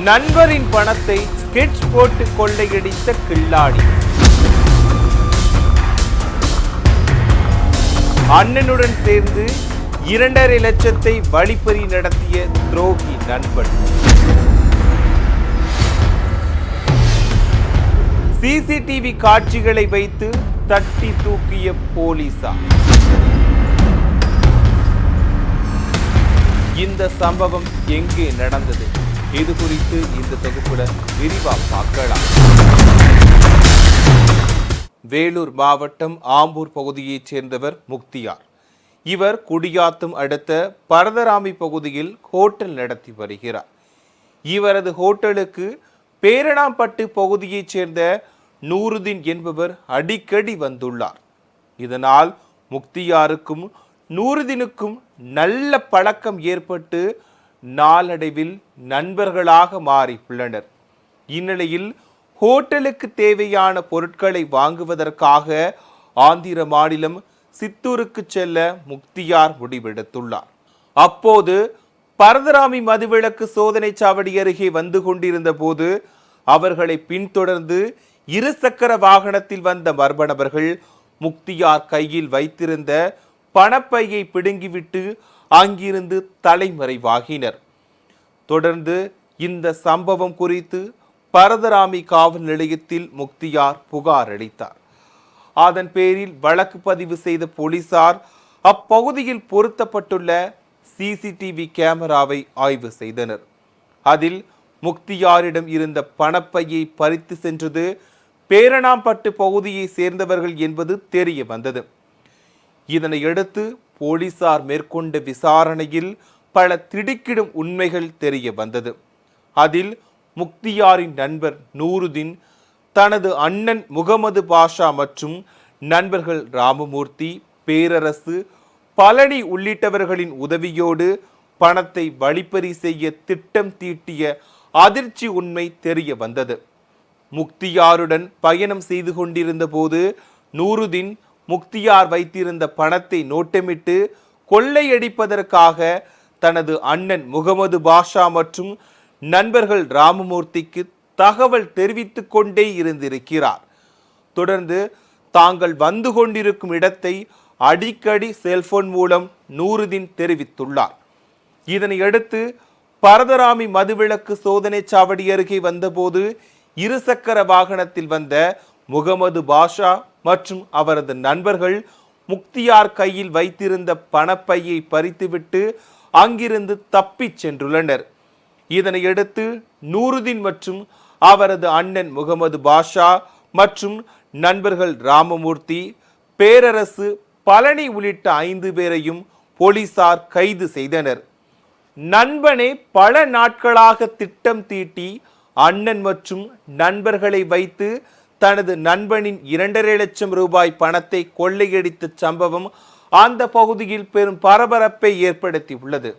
நண்பரின் பணத்தை ஸ்கெட்ச் போட்டு கொள்ளையடித்த கில்லாடி. அண்ணனுடன் சேர்ந்து இரண்டரை லட்சத்தை வழிப்பறி நடத்திய துரோகி நண்பன். சிசிடிவி காட்சிகளை வைத்து தட்டி தூக்கிய போலீசார். இந்த சம்பவம் எங்கே நடந்தது? இது குறித்து இந்த தொகுப்புல விரிவா பார்க்கலாம். வேலூர் மாவட்டம் ஆம்பூர் பகுதியைச் சேர்ந்தவர் முக்தியார். இவர் குடியாத்தும் அடுத்த பரதராமி பகுதியில் ஹோட்டல் நடத்தி வருகிறார். இவரது ஹோட்டலுக்கு பேரணாம்பட்டு பகுதியைச் சேர்ந்த நூருதீன் என்பவர் அடிக்கடி வந்துள்ளார். இதனால் முக்தியாருக்கும் நூருதீனுக்கும் நல்ல பழக்கம் ஏற்பட்டு நாளடைவில் நண்பர்களாக மாறி உள்ளனர். இந்நிலையில் ஹோட்டலுக்கு தேவையான பொருட்களை வாங்குவதற்காக ஆந்திர மாநிலம் சித்தூருக்கு செல்ல முக்தியார் முடிவெடுத்துள்ளார். அப்போது பரதராமி மதுவிலக்கு சோதனை சாவடி அருகே வந்து கொண்டிருந்த போது அவர்களை பின்தொடர்ந்து இருசக்கர வாகனத்தில் வந்த மர்ம நபர்கள் முக்தியார் கையில் வைத்திருந்த பணப்பையை பிடுங்கிவிட்டு அங்கிருந்து தலைமறைவாகினர். தொடர்ந்து இந்த சம்பவம் குறித்து பரதராமி காவல் நிலையத்தில் முக்தியார் புகார் அளித்தார். அதன் பேரில் வழக்கு பதிவு செய்த போலீசார் அப்பகுதியில் பொருத்தப்பட்டுள்ள சிசிடிவி கேமராவை ஆய்வு செய்தனர். அதில் முக்தியாரிடம் இருந்த பணப்பையை பறித்து சென்றது பேரணாம்பட்டு பகுதியை சேர்ந்தவர்கள் என்பது தெரிய வந்தது. இதனையடுத்து போலீசார் மேற்கொண்ட விசாரணையில் பல திடுக்கிடும் உண்மைகள் தெரிய வந்தது. அதில் முக்தியாரின் நண்பர் நூருதீன் தனது அண்ணன் முகமது பாஷா மற்றும் நண்பர்கள் ராமமூர்த்தி பேரரசு பழனி உள்ளிட்டவர்களின் உதவியோடு பணத்தை வழிப்பறி செய்ய திட்டம் தீட்டிய அதிர்ச்சி உண்மை தெரிய வந்தது. முக்தியாருடன் பயணம் செய்து கொண்டிருந்த போது நூருதீன் முக்தியார் வைத்திருந்த பணத்தை நோட்டமிட்டு கொள்ளையடிப்பதற்காக தனது அண்ணன் முகமது பாஷா மற்றும் நண்பர்கள் ராமமூர்த்திக்கு தகவல் தெரிவித்து கொண்டே இருந்திருக்கிறார். தொடர்ந்து தாங்கள் வந்து கொண்டிருக்கும் இடத்தை அடிக்கடி செல்போன் மூலம் நூறுதின் தெரிவித்துள்ளார். இதனையடுத்து பரதராமி மதுவிலக்கு சோதனை சாவடி அருகே வந்தபோது இருசக்கர வாகனத்தில் வந்த முகமது பாஷா மற்றும் அவரது நண்பர்கள் முக்தியார் கையில் வைத்திருந்த பணப்பையை பறித்துவிட்டு அங்கிருந்து தப்பிச் சென்றுள்ளனர். இதனையடுத்து நூருதீன் மற்றும் அவரது அண்ணன் முகமது பாஷா மற்றும் நண்பர்கள் ராமமூர்த்தி பேரரசு பழனி உள்ளிட்ட ஐந்து பேரையும் போலீசார் கைது செய்தனர். நண்பனே பல நாட்களாக திட்டம் தீட்டி அண்ணன் மற்றும் நண்பர்களை வைத்து தனது நண்பனின் இரண்டரை லட்சம் ரூபாய் பணத்தை கொள்ளையடித்த சம்பவம் அந்த பகுதியில் பெரும் பரபரப்பை ஏற்படுத்தி உள்ளது